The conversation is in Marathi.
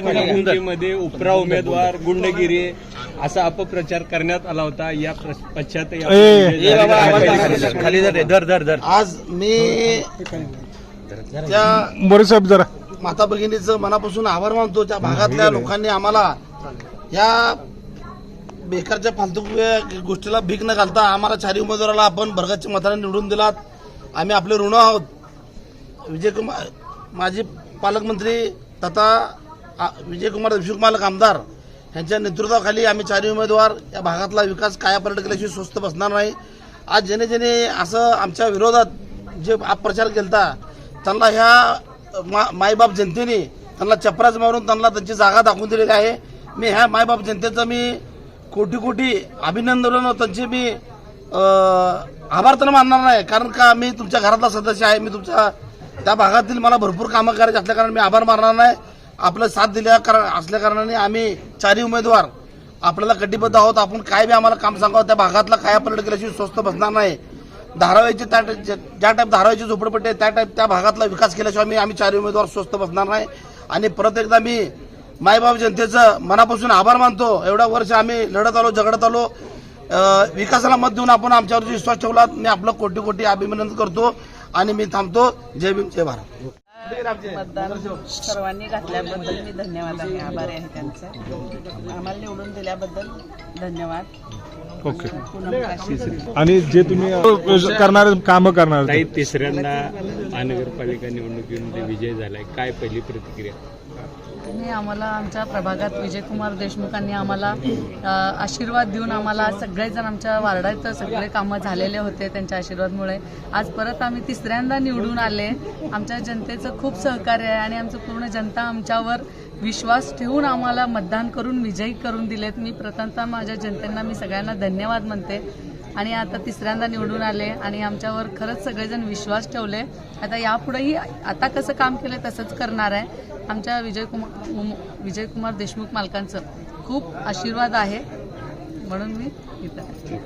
निवडणुकीमध्ये उपरा उमेदवार गुंडगिरी असा अपप्रचार करण्यात आला होता. या पश्चात आज मी त्या साहेब जरा. माता भगिनीचं मनापासून आभार मानतो. त्या भागातल्या लोकांनी आम्हाला या बेकारच्या फालतू गोष्टीला भीक न घालता आम्हाला चारही उमेदवाराला आपण भरगाच्या मताने निवडून दिलात. आम्ही आपले ऋण आहोत. विजयकुमार माजी पालकमंत्री तथा विजयकुमार शिवकुमार आमदार. यांच्या नेतृत्वाखाली आम्ही चारही उमेदवार या भागातला विकास कायापर्यंत केल्याशिवाय स्वस्त बसणार नाही. आज ज्याने ज्याने असं आमच्या विरोधात जे अपप्रचार केलता त्यांना ह्या मा मायबाप जनतेने त्यांना चपराच मारून त्यांना त्यांची जागा दाखवून दिलेली आहे. मी ह्या मायबाप जनतेचं मी कोटी कोटी अभिनंदन त्यांचे मी आभार तर मानणार नाही. कारण का मी तुमच्या घरातला सदस्य आहे. मी तुमच्या त्या भागातील मला भरपूर कामं करायची असल्या कारण मी आभार मानणार नाही. आपलं साथ दिल्या कारण असल्या कारणाने आम्ही चारही उमेदवार आपल्याला कटिबद्ध आहोत. आपण काय बी आम्हाला काम सांगावं त्या भागातला काय पलट केल्याशिवाय स्वस्त बसणार नाही. धारावीची त्या ज्या ज्या टाईप धारावीची झोपडपट्टी आहे त्या टाईप त्या भागातला विकास केल्याशिवाय मी आम्ही चारही उमेदवार स्वस्त बसणार नाही. आणि परत एकदा मी मायबाप जनतेचं मनापासून आभार मानतो. एवढ्या वर्ष आम्ही लढत आलो झगडत आलो. विकासाला मत देऊन आपण आमच्यावर विश्वास ठेवला मी आपलं कोटी कोटी अभिनंदन करतो. आणि मी थांबतो. जय भीम जय भारत. मतदान सर्वांनी घातल्याबद्दल मी धन्यवाद आहे आभारी आहे त्यांचे. आम्हाला निवडून दिल्याबद्दल धन्यवाद. ओके. आणि जे तुम्ही करणार कामं करणार ताई तिसऱ्यांदा महानगरपालिका निवडणुकीमध्ये विजय झालाय. काय पहिली प्रतिक्रिया? त्यांनी आम्हाला आमच्या प्रभागात विजयकुमार देशमुखांनी आम्हाला आशीर्वाद देऊन आम्हाला सगळेजण आमच्या वार्डात सगळे कामं झालेले होते त्यांच्या आशीर्वादमुळे. आज परत आम्ही तिसऱ्यांदा निवडून आले. आमच्या जनतेचं खूप सहकार्य आहे आणि आमचं पूर्ण जनता आमच्यावर विश्वास ठेवून आम्हाला मतदान करून विजयी करून दिलेत. मी प्रथमतः माझ्या जनतेंना मी सगळ्यांना धन्यवाद म्हणते. आणि आता तिसऱ्यांदा निवडून आले आणि आमच्यावर खरंच सगळेजण विश्वास ठेवले आता यापुढेही आता कसं काम केलं तसंच करणार आहे आमच्या विजयकुमार विजयकुमार देशमुख मालकांचं खूप आशीर्वाद आहे म्हणून मी इथं आहे.